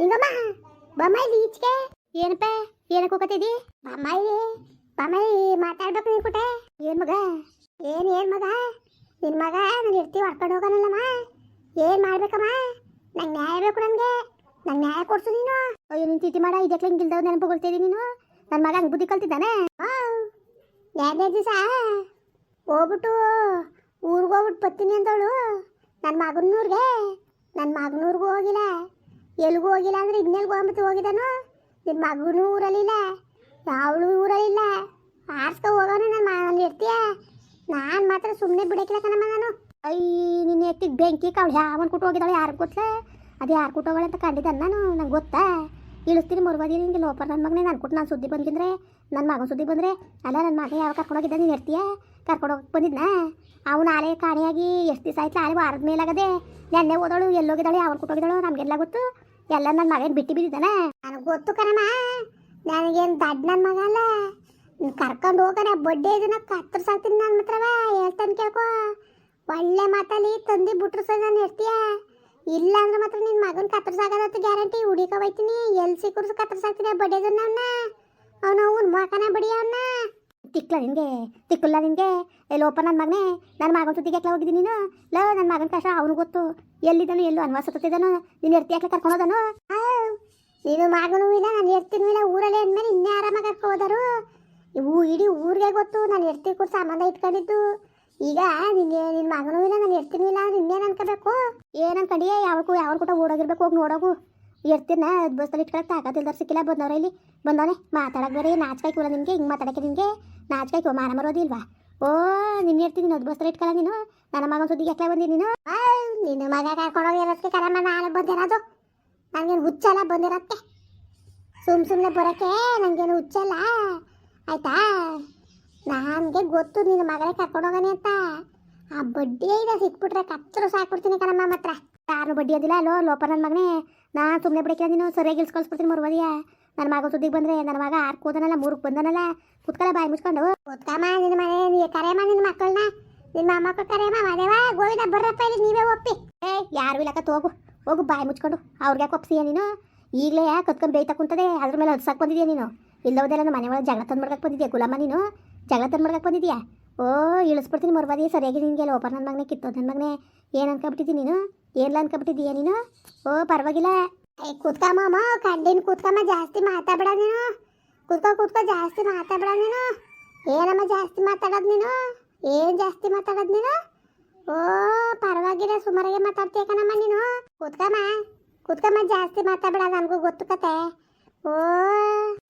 ನಿಂಗಮ್ಮ ಬಮ್ಮ ಇಲ್ಲಿ ಈಚೆಗೆ. ಏನಪ್ಪ ಏನಕ್ಕೆ ಹೋಗತ್ತಿದ್ದಿ ಬಮ್ಮ ಇಲ್ಲಿ ಬಮ್ಮ ಇಲ್ಲಿ ಮಾತಾಡ್ಬೇಕು ನೀನು ಕುಟೆ. ಏನ್ ಮಗ? ಏನು ಏನು ಮಗ? ನಿನ್ನ ಮಗ ನಾನು ಇರ್ತೀವಿ ಹೊಡ್ಕೊಂಡು ಹೋಗೋನಲ್ಲಮ್ಮ. ಏನು ಮಾಡ್ಬೇಕಮ್ಮ? ನಂಗೆ ನ್ಯಾಯ ಬೇಕು ನನಗೆ. ನಂಗೆ ನ್ಯಾಯ ಕೊಡ್ಸು ನೀನು. ಅಯ್ಯೋ ನಿನ್ನ ಚೀಟಿ ಮಾಡ ಇದಕ್ಕೆ ಹಿಂಗೆ ಇಲ್ದವ್ ನೆನಪು ಕೊಡ್ತೀರಿ ನೀನು? ನನ್ನ ಮಗ ಹಂಗೆ ಬುದ್ಧಿ ಕಲ್ತಿದ್ದಾನೆ? ಎರಡನೇ ದಿವಸ ಹೋಗ್ಬಿಟ್ಟು ಊರಿಗೆ ಹೋಗ್ಬಿಟ್ಟು ಬರ್ತೀನಿ ಅಂತವಳು ನನ್ನ ಮಗನೂರ್ಗೆ ನನ್ನ ಮಗನೂರ್ಗೂ ಹೋಗಿಲ್ಲ. ಎಲ್ಗೂ ಹೋಗಿಲ್ಲ ಅಂದ್ರೆ ಇನ್ನೆಲ್ಗೂ ಹೋಗ್ಬಿಟ್ಟು ಹೋಗಿದ್ದಾನು? ನಿನ್ನ ಮಗನೂ ಊರಲ್ಲಿಲ್ಲ, ಯಾವಳು ಊರಲ್ಲಿಲ್ಲ. ಆರ್ಸ್ಕೊ ಹೋಗೋಣ ನನ್ನ ಮಗನಲ್ಲಿ ಇರ್ತೀಯ? ನಾನು ಮಾತ್ರ ಸುಮ್ಮನೆ ಬಿಡಕ್ಕಿಲ್ಲ ಕಣಮ್ಮ ನಾನು. ಅಯ್ಯ ನಿನ್ನ ಎತ್ತಿಗೆ ಬೆಂಕಿ ಕಾವಳು ಯಾವನ್ ಕುಟ್ಟು ಹೋಗಿದ್ದಾಳೆ ಯಾರು ಗೊತ್ತಲ ಅದು ಯಾರು ಕುಟ್ಟೋಗಳ ಅಂತ ಕಂಡಿದ್ದೆ ನಾನು, ನಂಗೆ ಗೊತ್ತಾ? ಇಳಿಸ್ತೀನಿ ಮುರ್ಬದಿ ನಿಂಗೆ, ಲೋಪರ್ ನನ್ನ ಮಗನೇ, ನಾನು ಕೊಟ್ಟು ನಾನು ಸುದ್ದಿ ಬಂದಿದ್ರೆ ನನ್ನ ಮಗನ ಸುದ್ದಿ ಬಂದರೆ, ಅಲ್ಲ ನನ್ನ ಮಗ ಯಾವ ಕರ್ಕೊಂಡೋಗಿದ್ದ ನೀನು ಇರ್ತೀಯ? ಕರ್ಕೊಂಡೋಗಿ ಬಂದಿದ್ನ? ಅವನು ಆಲೆ ಕಾಣಿಯಾಗಿ ಎಷ್ಟು ದಿವಸ ಆಯ್ತು, ಆಲೆ ವಾರದ ಮೇಲಾಗದೆ, ನೆನ್ನೆ ಓದೋಳು ಎಲ್ಲೋಗಿದ್ದಾಳೆ ಅವ್ನು ಕುಟ್ಟೋಗಿದ್ದಾಳು ನಮಗೆಲ್ಲ ಗೊತ್ತು. ಎಲ್ಲ ನನ್ನ ಮಗನ ಬಿಟ್ಟು ಬಿದ್ದಿದ್ದಾನೆ ನನಗೆ ಗೊತ್ತು ಕಣಮ್ಮ. ನನಗೇನು ದಡ್ಡ ನನ್ನ ಮಗ ಅಲ್ಲ. ಕರ್ಕೊಂಡು ಹೋಗೋಣ ಬಡ್ಡೆ ಇದನ್ನ ಕತ್ತರಿಸಾಕ್ತೀನಿ ನನ್ನ ಹತ್ರವ. ಹೇಳ್ತಾನೆ ಕೇಳ್ಕೊ. ಒಳ್ಳೆ ಮಾತಲ್ಲಿ ತಂದು ಬಿಟ್ರು ಸರ್ ನಾನು ಇರ್ತೀಯ ಇಲ್ಲ ಅಂದ್ರೆ ಮಾತ್ರ ನಿನ್ನ ಮಗನ ಕತ್ತರ್ಸಾಗದಂತ ಗ್ಯಾರಂಟಿ ಹುಡುಕ ಹೋಯ್ತೀನಿ ಎಲ್ಲಿ ಸಿಕ್ಕರು ಬಡ್ಡೆ ಬಡ್ಡೆದನ್ನ ಅವನ್ನ ಅವನು. ಅವನ ಮಕನ ಬಡಿ ಅವನ್ನ ತಿಕ್ಲ ನಿನಗೆ ತಿಕ್ಕಲ್ಲ ನಿನಗೆ ಓಪನ್ ನನ್ನ ಮಗನೇ ನನ್ನ ಮಗನ ಸುದ್ದಿಗೆ ಯಾಕೆ ಹೋಗಿದ್ದೀನಿ ನೀನು? ಲೋ ನನ್ನ ಮಗನ ಕಷ್ಟ ಅವನು ಗೊತ್ತು. ಎಲ್ಲಿದ್ದಾನು ಎಲ್ಲೋ ಅನ್ವಾಸ ಸತ್ತಿದ್ದಾನು ನೀನು ಎರ್ತಿ ಯಾಕೆ ಕರ್ಕೊಂಡೋದನು ನೀನು ಮಗನೂ ಇಲ್ಲ ನಾನು ಎರ್ತಿನೂ ಇಲ್ಲ ಊರಲ್ಲಿ ಅಂದಮೇಲೆ ಇನ್ನೇ ಆರಾಮಾಗಿ ಕರ್ಕೋದರು ಇವು ಇಡೀ ಊರಿಗೆ ಗೊತ್ತು ನಾನು ಎರ್ತಿ ಕೂಡ ಸಂಬಂಧ ಇಟ್ಕೊಂಡಿದ್ದು. ಈಗ ನಿನ್ಗೆ ನಿನ್ನ ಮಗನೂ ಇಲ್ಲ ನಾನು ಎರ್ತಿನೂ ಇಲ್ಲ ಅಂದ್ರೆ ಇನ್ನೇನು ಅನ್ಕೋಬೇಕು ಏನು ಅನ್ಕೊಂಡಿಯೇ ಯಾವಕ್ಕೂ ಯಾವ ಕೂಡ ಓಡೋಗಿರ್ಬೇಕು ಹೋಗಿ ನೋಡೋಗು. ಎರ್ತಿನ ಬಸ್ಸಲ್ಲಿ ಇಟ್ಕೊಳಕ್ಕೆ ತಾಕತ್ತಿಲ್ದಾರ ಸಿಕ್ಕಿಲ್ಲ, ಬಂದವ್ರೆ ಇಲ್ಲಿ. ಬಂದವನೆ ಮಾತಾಡಕ್ಕೆ ಬರೀ ನಾಚ್ಕಾಯಿ ಇಲ್ಲ ನಿನಗೆ, ಹಿಂಗೆ ಮಾತಾಡಕ್ಕೆ ನಿನಗೆ. ಕೋ ಮಾನ ಮರೋದಿಲ್ವಾ ಓ, ನಿನ್ನ ಇರ್ತೀನಿ ನೀನು ಅದು ಬಸ್ಸಲ್ಲಿ ಇಟ್ಕೊಳ್ಳ ನೀನು. ನನ್ನ ಮಗನ ಸುದ್ದಿಗೆ ಯಾಕೆ ಬಂದಿ ನೀನು? ನಿನ್ನ ಮಗ ಕರ್ಕೊಂಡೋಗಿರೋದಕ್ಕೆ ಕರಮ್ಮ, ನಾನು ಬಂದಿರೋದು. ನನಗೇನು ಹುಚ್ಚಲ್ಲ ಬಂದಿರತ್ತೆ ಸುಮ್ ಸುಮ್ಮನೆ ಬರೋಕ್ಕೆ ನನಗೇನು ಹುಚ್ಚಲ್ಲ ಆಯ್ತಾ? ನನಗೆ ಗೊತ್ತು, ನಿನ್ನ ಮಗಳೇ ಕರ್ಕೊಂಡೋಗನೆ ಅಂತ. ಆ ಬಡ್ಡಿ ಇದೆ ಸಿಕ್ಬಿಟ್ರೆ ಕತ್ತರು ಸಾಕ್ಬಿಡ್ತೀನಿ ಕಣಮ್ಮ ಮಾತ್ರ ಯಾರು ಬಡ್ಡಿ ಅದಿಲ್ಲ, ಅಲ್ಲೋ ಲೋಪ ನನ್ನ ಮಗನೇ. ನಾನು ಸುಮ್ಮನೆ ಬಿಡಕ್ಕೆ ನೀನು ಸರಿಯಾಗಿ ಇಲ್ಸ್ಕೊಳ್ಸ್ಬಿಡ್ತೀನಿ ಮರುವದಿಯ. ನನ್ನ ಮಗ ಸುದ್ದಿಗೆ ಬಂದರೆ ನನ್ನ ಮಗ ಆರ್ಕ್ ಹೋದನಲ್ಲ ಮೂರಕ್ಕೆ ಬಂದನಲ್ಲ ಕುತ್ಕಲ್ಲ ಬಾಯಿ ಮುಚ್ಕೊಂಡು ಕುತ್ಕಮ್ಮ ನಿನ್ನ ಮನೆ, ನೀ ಕರೆಯಮ್ಮ ನಿನ್ನ ಮಕ್ಕಳನ್ನ ನಿಮ್ಮ ಮಕ್ಕಳು ಕರೆಯಮ್ಮ ಮದೇವಾ ಗೋವಿನ ಬರ್ರಪ್ಪ ಇಲ್ಲಿ, ನೀವೇ ಒಪ್ಪಿ. ಏ, ಯಾರು ಇಲ್ಲಕ್ಕ ಹೋಗು ಹೋಗು, ಬಾಯಿ ಮುಚ್ಕೊಂಡು. ಅವ್ರಿಗೆ ಯಾಕೆ ಒಪ್ಸಿಯ ನೀನು? ಈಗಲೇ ಕತ್ಕೊಂಡು ಬೇಯ್ತಾ ಕುಂತದೆ, ಅದ್ರ ಮೇಲೆ ಹದ್ಸಕ್ಕೆ ಬಂದಿದ್ಯಾ ನೀನು? ಇಲ್ಲವದೆಲ್ಲ ನಮ್ಮ ಮನೆ ಒಳಗೆ ಜಗಳ ತಂದು ಮಾಡ್ಕಕ್ಕೆ ಬಂದಿದ್ಯಾ ಗುಲಾಮ ನೀನು? ಜಗಳ ತಂದು ಮಾಡ್ಕಕ್ಕೆ ಬಂದಿದ್ಯಾ? ಓ, ಇಳಿಸ್ಬಿಡ್ತೀನಿ ಮರ್ಬಾದಿ ಸರಿಯಾಗಿ ನಿನಗೆ ಲೋಪರ್ ನನ್ನ ಮಗನೇ ಕಿತ್ತೋದು ನನ್ನ ಮಗನೇ ಏನು ಅನ್ಕೊಬಿಟ್ಟಿದ್ದೀನಿ ನೀನು? ಏನ್ಲ ಅನ್ಕೊಬಿಟ್ಟಿದ್ದೀಯ ನೀನು? ಓ, ಪರವಾಗಿಲ್ಲ. ಕೂತ್ಕಮ್ಮ ಕಂಡಿನ ಕೂತ್ಕಮ್ಮ ಜಾಸ್ತಿ ಮಾತಾಡ ನೀನು. ಕೂತ್ಕೋ ಕೂತ್ಕೋ. ಜಾಸ್ತಿ ಮಾತಾಡ ನೀನು. ಏನಮ್ಮ ಜಾಸ್ತಿ ಮಾತಾಡೋದು ನೀನು? ಏನು ಜಾಸ್ತಿ ಮಾತಾಡೋದು ನೀನು? ಓ, ಪರವಾಗಿಲ್ಲ. ಸುಮಾರಾಗೆ ಮಾತಾಡ್ತೀಯ ನೀನು. ಕೂತ್ಕಮ್ಮ ಕೂತ್ಕಮ್ಮ ಜಾಸ್ತಿ ಮಾತಾಡ ನನಗೂ ಗೊತ್ತು ಕತೆ. ಓ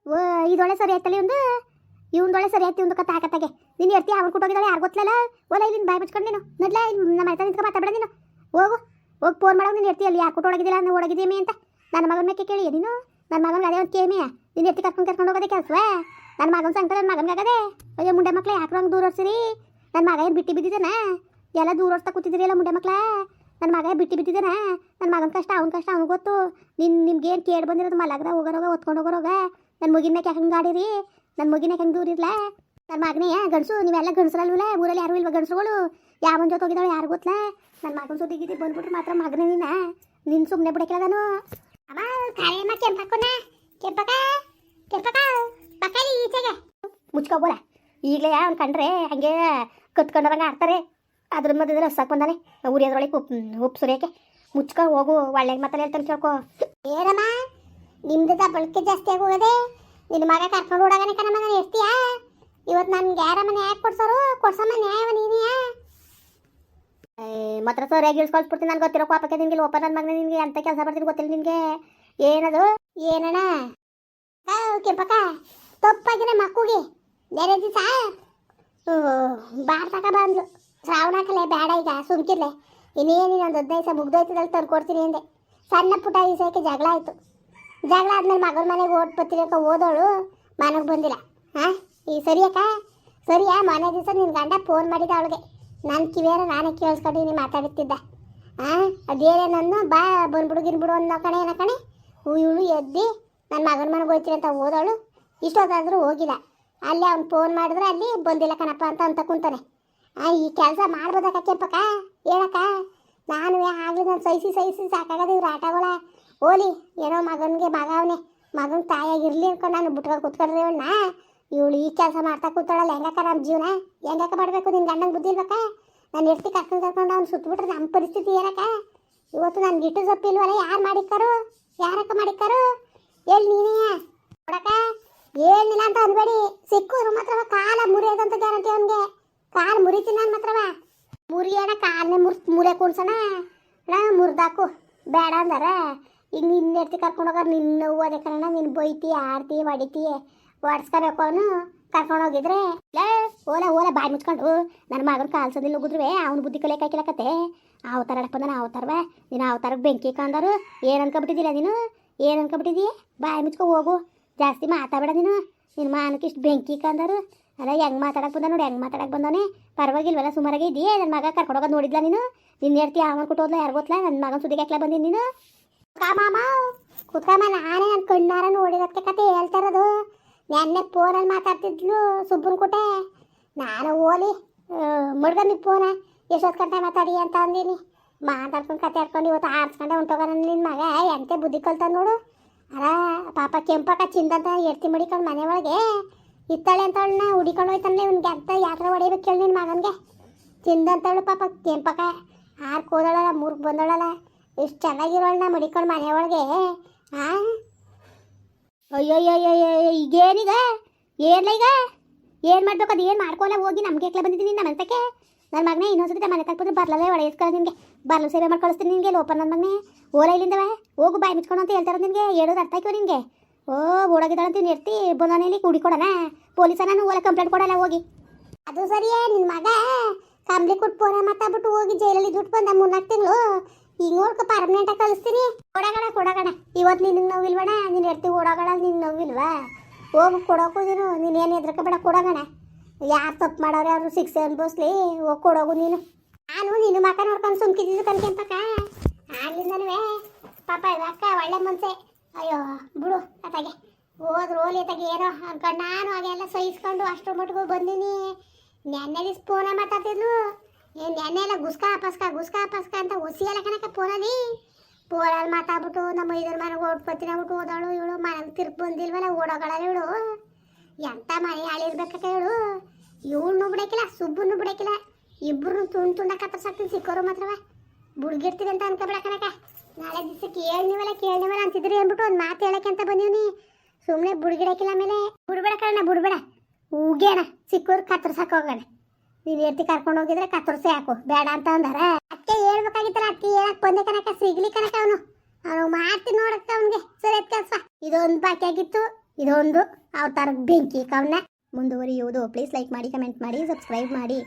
ಓ ಇದೊಳೆ ಸರಿ ಆಯ್ತಲ್ಲ ಒಂದು ಇವಂದೊಳೆ ಸರಿ ಆಯ್ತು ಒಂದು ಕತ್ತ ಹಾಕತ್ತಾಗೆ. ನೀನು ಇರ್ತೀಯ ಅವ್ರು ಕೊಟ್ಟೋಗಿದ್ದಾಳೆ ಯಾರು ಗೊತ್ತಲ್ಲ ಓಲ ಇಲ್ಲಿ ಬಾಯ್ ಮುಚ್ಕೊಂಡು ನೀನು. ನಡ್ಲ ನಮ್ಮ ಮನೆ ನಿಂತ್ಕೊಂಡು ಮಾತಾಡ ನೀನು. ಹೋಗು. ಹೋಗಿ ಫೋನ್ ಮಾಡೋ ನೀನು ಇರ್ತೀಯ ಅಲ್ಲಿ ಯಾರು ಕೊಟ್ಟೊಳಗಿದ್ದಿಲ್ಲ ನಾನು ಓಡಗಿದ್ದೀಮಿ ಅಂತ. ನನ್ನ ಮಗನ ಮೇಲೆ ಕೇಳಿ ನೀನು? ನನ್ನ ಮಗನಿಗೆ ಅದೇ ಒಂದು ಕೇಮಿಯ ನೀನು ಎತ್ತಿ ಕರ್ಕೊಂಡು ಕರ್ಕೊಂಡು ಹೋಗೋದೇ ಕೆಲಸವೇ? ನನ್ನ ಮಗನ ಸಂಕಟ, ನನ್ನ ಮಗನಿಗಾಗದೆ ಅಯ್ಯೋ, ಮುಂಡೆ ಮಕ್ಳು, ಯಾಕೆ ಹಂಗೆ ದೂರ ಓಡಿಸಿರಿ? ನನ್ನ ಮಗ ಏನು ಬಿಟ್ಟು ಬಿದ್ದಿದ್ದಾನ? ಎಲ್ಲ ದೂರ ಓಡಿಸ್ತಾ ಕೂತಿದ್ದೀರಿ ಎಲ್ಲ ಮುಂಡೆ ಮಕ್ಳ. ನನ್ನ ಮಗ ಬಿಟ್ಟು ಬಿದ್ದಿದ್ದಾನ? ನನ್ನ ಮಗನ ಕಷ್ಟ, ಅವ್ನ ಕಷ್ಟ, ಅವ್ನಿಗೆ ಗೊತ್ತು. ನಿನ್ನ ಏನು ಕೇಳಿ ಬಂದಿರೋದು ಮಲಗ್ರ ಹೋಗೋರೋಗ ಹೊತ್ಕೊಂಡು ಹೋಗೋರೋಗ ನನ್ನ ಮುಗಿನ ಮ್ಯಾಕೆ ಹಂಗೆ ಆಡಿರಿ ನನ್ನ ಮಗಿನ ಹೆಂಗೆ ದೂರ ಇರ್ಲ? ನನ್ನ ಮಗನೇ ಗಂಡಸು, ನೀವೆಲ್ಲ ಗಂಡಸರಲ್ವಲ್ಲ? ಊರಲ್ಲಿ ಯಾರು ಇಲ್ವ ಗಂಡಸುಗಳು ಯಾವ ಜೊತೆ ಹೋಗಿದ್ದಾಳೆ, ಯಾರು ಗೊತ್ತಲ್ಲ ನನ್ನ ಮಗನ ಸುದ್ದಿ ಗಿದ್ದಿ ಬಂದ್ಬಿಟ್ರೆ ಮಾತ್ರ ಮಗನ ನೀನ. ನಿನ್ ಸುಮ್ಮನೆ ಬಿಡಕ್ಕಿಲ್ಲ ನಾನು. ಅಮ್ಮ ಕಾಯಮ್ಮ ಕೆಂಪಕ್ಕನ? ಕೆಂಪಕ ಕೆಂಪಕ ಪಕ್ಕಲಿ ಈಚೆಗೆ. ಮುಚ್ಕೋಬೋಲ? ಈಗಲೇ ಅವ್ನು ಕಂಡ್ರೆ ಹಂಗೆ ಕತ್ಕೊಂಡವಂಗೆ ಆಡ್ತಾರೆ. ಅದ್ರ ಮಧ್ಯದಲ್ಲಿ ಹೊಸಕ್ಕೆ ಬಂದಾನೆ. ಊರಿ ಅದ್ರೊಳಗೆ ಉಪ್ ಉಪ್ಪು ಸುರಿಯಕ್ಕೆ. ಮುಚ್ಕೊ, ಹೋಗು. ಒಳ್ಳೆ ಮಾತಲ್ಲಿ ಹೇಳ್ತಾನೆ ಕೇಳ್ಕೊ. ಏನಮ್ಮ ನಿಮ್ದು ಬಳಕೆ ಜಾಸ್ತಿ ಆಗೋಗದೆ ನಿನ್ನ ಮಗ ಕರ್ಕೊಂಡು ಓಡಾಗನೆ ಕಣ ಮಗನ ಎಷ್ಟಿಯಾ? ಇವತ್ತು ನನ್ಗೆ ಯಾರ ಮನೆ ಯಾಕೆ ಕೊಡ್ಸೋರು? ಕೊಡ್ಸಮ್ಮ ನ್ಯಾಯವ ನೀನಿಯಾ? ಮಾತ್ರ ಸರಿಯಾಗಿ ಇಳಿಸ್ಕೊಳ್ಸ್ಬಿಡ್ತೀನಿ ನನ್ಗೆ ಗೊತ್ತಿರೋ ಪಾಪಕ್ಕೆ ನಿನಗೆ ಲೋಪ ನನ್ನ ಮಗನ ನಿನಗೆ ಅಂತ ಕೆಲಸ ಬರ್ತೀನಿ ಗೊತ್ತಿಲ್ಲ ನಿನಗೆ. ಏನದು? ಏನಣ್ಣ? ಕೆಂಪಕ್ಕ ತಪ್ಪಾಗಿದೆ ಮಕ್ಕಳಿಗೆ ಬೇರೆ ದಿವಸ. ಬಾರ್ತಕ ಬಂದ್ಲು. ಶ್ರಾವಣಕಲೆ ಬೇಡ ಈಗ ಸುಮ್ಕಿರ್ಲೆ ಇನ್ನೇನು ಒಂದು ಹದಿನೈದು ದಿವಸ ಮುಗ್ದೋಯ್ತದಲ್ಲಿ ತಂದು ಕೊಡ್ತೀನಿ ಅಂದೆ. ಸಣ್ಣ ಪುಟ್ಟ ವಿಷಯಕ್ಕೆ ಜಗಳ ಆಯಿತು. ಜಗಳ ಆದ್ಮೇಲೆ ಮಗನ ಮನೆಗೆ ಓಟ್ ಬತ್ತಿರಕ ಓದೋಳು, ಮನೆಗೆ ಬಂದಿಲ್ಲ. ಹಾಂ ಈ ಸರಿಯಕ್ಕ ಸರಿಯಾ ಮನೆ ದಿವಸ ನಿನ್ನ ಗಂಡ ಫೋನ್ ಮಾಡಿದ ಅವಳಿಗೆ. ನನ್ನ ಕಿವಿಯಾರ ನಾನೇ ಕೇಳಿಸ್ಕೊಂಡಿನಿ ಮಾತಾಡುತ್ತಿದ್ದ. ಹಾಂ ಅದೇನೇ ನನ್ನ ಬಾ, ಬಂದ್ಬಿಡು ಗಿನ್ಬಿಡು ಅನ್ನೋ ಕಣೆ, ಏನೋ ಕಣೆ? ಇವಳು ಎದ್ದಿ ನನ್ನ ಮಗನ ಮನೆಗೆ ಹೋಗ್ತೀನಿ ಅಂತ ಓದೋಳು. ಇಷ್ಟೊತ್ತಾದರೂ ಹೋಗಿಲ್ಲ. ಅಲ್ಲಿ ಅವ್ನು ಫೋನ್ ಮಾಡಿದ್ರೆ ಅಲ್ಲಿ ಬಂದಿಲ್ಲ ಕಣಪ್ಪ ಅಂತ ಅಂತ ಕುಂತಾನೆ. ಆ, ಈ ಕೆಲಸ ಮಾಡ್ಬೋದಕ್ಕ ಕೆಂಪಕ್ಕ? ಹೇಳಕ್ಕ ನಾನು ಆಗಲಿ, ನಾನು ಸಹಿಸಿ ಸಹಿಸಿ ಸಾಕಾಗದ ಇವ್ರ ಆಟಗಳ ಓಲಿ ಏನೋ ಮಗನಿಗೆ ಮಗ ಅವನೇ ಮಗನ ತಾಯಾಗಿರ್ಲಿ ಅನ್ಕೊಂಡು ನಾನು ಬಿಟ್ಕೊಂಡು ಕೂತ್ಕೊಂಡ್ರೆ ಇವಳನ್ನ ಇವಳು ಈ ಕೆಲಸ ಮಾಡ್ತಾ ಕೂತಾಳಲ್ಲ, ಹೆಂಗಕ್ಕ ನಮ್ಮ ಜೀವನ? ಹೆಂಗಕ್ಕ ಮಾಡಬೇಕು ನಿನ್ನ ಗಂಡಂಗೆ ಬುದ್ಧಿ ಇಲ್ವಕ್ಕ? ನಾನು ಎಷ್ಟಿ ಕರ್ಕೊಂಡು ಕರ್ಕೊಂಡು ಅವ್ನು ಸುತ್ತಬಿಟ್ರೆ ನಮ್ಮ ಪರಿಸ್ಥಿತಿ ಏನಕ್ಕ? ಇವತ್ತು ನನ್ಗೆ ಇಟ್ಟು ಇಲ್ವಲ್ಲ, ಯಾರು ಮಾಡಿಕ್ಕಾರು? ಯಾರಕ್ಕ ಮಾಡಿಕ್ಕಾರು? ಹೇಳಿ ನೀನೇ. ನೋಡಕ್ಕ ಏನಿಲ್ಲ ಅಂತ ಅನ್ಬೇಡಿ. ಸಿಕ್ಕಿದ್ರು ಮಾತ್ರ ಕಾಲ ಮುರಿಯೋದಂತ ಗ್ಯಾರಂಟಿ ಅವನಿಗೆ. ಕಾಲು ಮುರಿತೀನಿ ನಾನು ಮಾತ್ರವ. ಮುರಿಯೋಣ, ಕಾಲನೇ ಮುರ್ ಮುರಿಯ ಕುಣ್ಸೋಣ. ಮುರಿದಾಕು. ಬೇಡ ಅಂದಾರ. ಈಗ ನಿನ್ನ ಕರ್ಕೊಂಡು ಹೋಗಾರ, ನಿನ್ನ ಓದೆ ಕಣ ನೀನು ಬೈತಿ, ಆಡ್ತಿ, ಹೊಡಿತಿ ಹೊಡ್ಸ್ಕೋಬೇಕು ಅವನು. ಕರ್ಕೊಂಡು ಹೋಗಿದ್ರೆ, ಲೇ, ಓಲ ಓಲ, ಬಾಯಿ ಮುಚ್ಕೊಂಡು. ನನ್ನ ಮಗನ ಕಾಲ್ಸೋದಿಲ್ಲ ಹೋಗಿದ್ರುವೆ ಅವ್ನು ಬುದ್ಧಿ ಕಲಿಯಕ್ಕೆ ಹಾಕಿಲಕತ್ತೆ ಅವತಾರ ಅಡಪ್ಪ ಬಂದಾನ ಅವತಾರವ ನೀನು ಅವತಾರಕ್ಕೆ ಬೆಂಕಿ ಕಂಡರು ಏನು ಅನ್ಕೊಬಿಟ್ಟಿದ್ದೀರ ನೀನು? ಏನು ಅನ್ಕೊಬಿಟ್ಟಿದ್ದೀಯ? ಬಾಯಿ ಮುಚ್ಕೊ, ಹೋಗು. ಜಾಸ್ತಿ ಮಾತಾಡಬೇಡ ನೀನು. ನಿನ್ನ ಮಾನಕ್ಕೆ ಇಷ್ಟು ಬೆಂಕಿ ಕಂದರು. ಅಲ್ಲ, ಹೆಂಗೆ ಮಾತಾಡಕ್ಕೆ ಬಂದ ನೋಡಿ, ಹೆಂಗೆ ಮಾತಾಡಕ್ಕೆ ಬಂದವನೇ ಪರವಾಗಿಲ್ವಲ್ಲ, ಸುಮಾರಾಗಿ ಇದೆಯೇ. ನನ್ನ ಮಗ ಕರ್ಕೊಂಡು ಹೋಗೋದು ನೋಡಿದ್ಲ ನೀನು? ನಿನ್ನ ಹೇಳ್ತಿ ಅವನ್ ಕೊಟ್ಟೋದ್ಲ ಯಾರು ಗೊತ್ತಲ್ಲ ನನ್ನ ಮಗನ ಸುದ್ದಿಗೆ ಹಾಕ್ಲಾ ಬಂದೀನಿ ನೀನು. ಕುತ್ಕಮ್ಮ ನಾನೇ ನನ್ನ ಕಣ್ಣಾರ ನೋಡಿರೋದಕ್ಕೆ ಕತೆ ಹೇಳ್ತಾ ಇರೋದು. ನೆನ್ನೆ ಫೋನಲ್ಲಿ ಮಾತಾಡ್ತಿದ್ಲು ಸುಬ್ಬನ್ ಕೊಟ್ಟೆ ನಾನು ಓಲಿ ಮಡ್ಗಮ್ಮಿಗೆ ಫೋನ. ಎಷ್ಟೊತ್ತು ಗಂಟೆ ಮಾತಾಡಿ ಅಂತ ಅಂದೀನಿ. ಮಾತಾಡ್ಕೊಂಡು ಕತೆ ಆಡ್ಕೊಂಡು ಇವತ್ತು ಆಡ್ಸ್ಕೊಂಡೆ ಹೊಂಟೋಗಾರ ನಿನ್ನ ಮಗ. ಎಂತೆ ಬುದ್ಧಿ ಕಲ್ತ ನೋಡು. ಅಲ್ಲ ಪಾಪ ಕೆಂಪಕ್ಕ ಚಿಂದಂತ ಎಡ್ತಿ ಮಡಿಕೊಂಡು ಮನೆ ಒಳಗೆ ಇತ್ತಾಳೆ ಅಂತವಳನ್ನ ಹುಡಿಕೊಂಡು ಹೋಯ್ತಾನೆ. ಇವ್ನಿಗೆ ಅಂತ ಯಾತ್ರ ಹೊಡಿಬೇಕು ಕೇಳಿ ನಿನ್ನ ಮಗನಿಗೆ. ಚಿಂದಂತವಳು ಪಾಪ ಕೆಂಪಕ್ಕ. ಆರು ಕೋದಳಲ್ಲ ಮೂರ್ಗೆ ಬಂದಳಲ್ಲ. ಎಷ್ಟು ಚೆನ್ನಾಗಿರೋಳನ್ನ ಮಡಿಕೊಂಡು ಮನೆ ಒಳಗೆ ಆ? ಅಯ್ಯೋಯ್ಯೋಯ್ಯೋ ಈಗೇನಿದೆ? ಏನಿಲ್ಲ ಈಗ? ಏನು ಮಾಡ್ಬೇಕು? ಅದು ಏನು ಮಾಡ್ಕೊಲ್ಲ? ಹೋಗಿ ನಮ್ಗೆ ಎಕ್ಲ ಬಂದಿದ್ದೀನಿ ನಮ್ಮ ಮನಸಕ್ಕೆ. ನನ್ನ ಮಗನೇ ಇನ್ನೊಂದ್ಸತಿ ಮನೆ ತಕ್ಬಿಟ್ಟು ಬರ್ಲಲ್ಲೇ ಒಳಗಿಸ್ಕೊಳ್ಳೋ ನಿಮಗೆ ಬರ್ಲು ಸೇವೆ ಮಾಡಿ ಕಳಿಸ್ತೀನಿ ನಿನಗೆ ಲೋಪ ನನ್ನ ಮಗನೇ. ಓಲ ಇಲ್ಲಿಂದವೆ. ಹೋಗು, ಬಾಯಿ ಮುಚ್ಕೊಂಡು ಅಂತ ಹೇಳ್ತಾರೆ ನಿನಗೆ. ಹೇಳೋದು ಅರ್ಥ ಆಯ್ತು ನಿನಗೆ? ಓ, ಓಡಾಗಿದ್ದಾಳಂತ ನಿರ್ತಿ ಬಂದಾನೇಲಿ ಕುಡಿಕೊಡೋಣ ಪೊಲೀಸ ನಾನು ಓಲ ಕಂಪ್ಲೇಂಟ್ ಕೊಡಲ್ಲ, ಹೋಗಿ. ಅದು ಸರಿಯೇ ನಿನ್ನ ಮಗ. ಕಂಬ್ಲಿ ಕೊಟ್ಟು ಫೋನ ಮಾತಾಡ್ಬಿಟ್ಟು ಹೋಗಿ ಜೈಲಲ್ಲಿ ದುಡ್ಡು ಬಂದ ಮೂರ್ನಾಲ್ಕು ತಿಂಗಳು. ಈಗ ನೋಡ್ಕೊ ಪರ್ಮನೆಂಟಾಗಿ ಕಲಿಸ್ತೀನಿ ಕೊಡಗಣ ಕೊಡಗಣ ಇವತ್ತು ನಿನಗೆ ನೋವಿಲ್ವಣ ನೀನು ಎರ್ತಿ ಓಡೋಗಣ ನಿನ್ನ ನೋವಿಲ್ವಾ? ಹೋಗು ಕೊಡೋಕು ನೀನು. ನೀನೇನು ಹೆದ್ರಕಬೇಡ ಕೊಡೋಗಣ ಯಾರು ತಪ್ಪು ಮಾಡೋರು ಯಾರು? ಶಿಕ್ಷೆ ಅನ್ಭವಿಸ್ಲಿ ಹೋಗಿ, ಕೊಡೋಗು ನೀನು. ನಾನು ನೀನು ಮಕ್ಕ ನೋಡ್ಕೊಂಡು ಸುಮ್ಕಿದ್ದು ಕನ್ಕೆಂಪಕ್ಕ ಆಗ್ಲಿಂದನವೇ. ಪಾಪ ಅಕ್ಕ ಒಳ್ಳೆ ಮನ್ಸೆ. ಅಯ್ಯೋ, ಬಿಡು, ಅತ್ತಾಗೆ. ಹೋದ್ರು ಓಲಿ ಅತ್ತಾಗೆ. ಏನೋ ಅನ್ಕೊಂಡು ನಾನು ಹಾಗೆಲ್ಲ ಸಹಿಸ್ಕೊಂಡು ಅಷ್ಟು ಮಟ್ಟಿಗೂ ಬಂದೀನಿ. ನೆನ್ನೆ ದಿವ್ಸ ಫೋನ ಮಾತಾಡ್ತಿದ್ಲು. ಏನ್ ಎಣ್ಣೆಲ್ಲ ಗುಸ್ಕ ಪಸ್ಕ ಗುಸ್ಕ ಪಸ್ಕ ಅಂತ ಒಸಿಯಲ್ಲ ಕಣಕ ಪೋನದಿ ಪೋಲಲ್ಲಿ ಮಾತಾಡ್ಬಿಟ್ಟು ನಮ್ಮ ಐದರ ಮನೆಗೆ ಓಡ್ಕೊತೀನಿ ಬಿಟ್ಟು ಓದಾಳು ಇವಳು. ಮನೆಗೆ ತಿರ್ಗಿ ಬಂದಿಲ್ವಲ್ಲ, ಓಡೋಗಳಲ್ಲ ಇವಳು. ಎಂತ ಮನೆ ಹಾಳಿರ್ಬೇಕಕ್ಕ ಇವಳು. ಇವಳನ್ನು ಬಿಡಕ್ಕಿಲ್ಲ ಸುಬ್ಬನ್ನು ಬಿಡಕ್ಕಿಲ್ಲ ಇಬ್ಬರು ತುಂಡು ತುಂಡ ಕತ್ತರ್ಸಾಕ್ತೀನಿ ಸಿಕ್ಕೋರು ಮಾತ್ರವ. ಬುಡ್ಗಿರ್ತೀವಿ ಅಂತ ಅನ್ಕೋಬೇಡ ಕಣಕ ನಾಳೆ ದಿವಸ ಕೇಳ್ನಿವಲ್ಲ ಕೇಳ್ನಿವಲ್ಲ ಅಂತಿದ್ರಿ ಅಂದ್ಬಿಟ್ಟು ಒಂದು ಮಾತು ಹೇಳಕ್ಕೆ ಅಂತ ಬಂದೀನಿ ಸುಮ್ಮನೆ ಬುಡ್ಗಿಡಕ್ಕಿಲ್ಲ ಆಮೇಲೆ. ಬುಡ್ಬೇಡ ಕಣ ಬುಡ್ಬೇಡ. ಹೂಗೇಣ ಸಿಕ್ಕೋರು ಕತ್ತರ್ಸಕ್ ಹೋಗೋಣ. ನೀನು ಎತ್ತಿ ಕರ್ಕೊಂಡು ಹೋಗಿದ್ರೆ ಕತ್ತರಿಸಿ ಹಾಕು. ಬೇಡ ಅಂತ ಅಂದಾರ. ಅದಕ್ಕೆ ಹೇಳ್ಬೇಕಾಗಿತ್ತಲ್ಲ, ಅಕ್ಕಿ ಹೇಳಕ್ ಬಂದೆ ಕನಕ ಸಿಗ್ಲಿ ಕನಕ ಅವನು. ಅವನು ಮಾಡ್ತೀನಿ ನೋಡಕ್ಕ ಅವನಿಗೆ ಸರಿ ಕೆಲ್ಸ. ಇದೊಂದು ಬಾಕಿ ಆಗಿತ್ತು ಇದೊಂದು ತರ ಬೆಂಕಿ ಕವನ. ಮುಂದುವರಿಯುವುದು. ಪ್ಲೀಸ್ ಲೈಕ್ ಮಾಡಿ ಕಮೆಂಟ್ ಮಾಡಿ ಸಬ್ಸ್ಕ್ರೈಬ್ ಮಾಡಿ.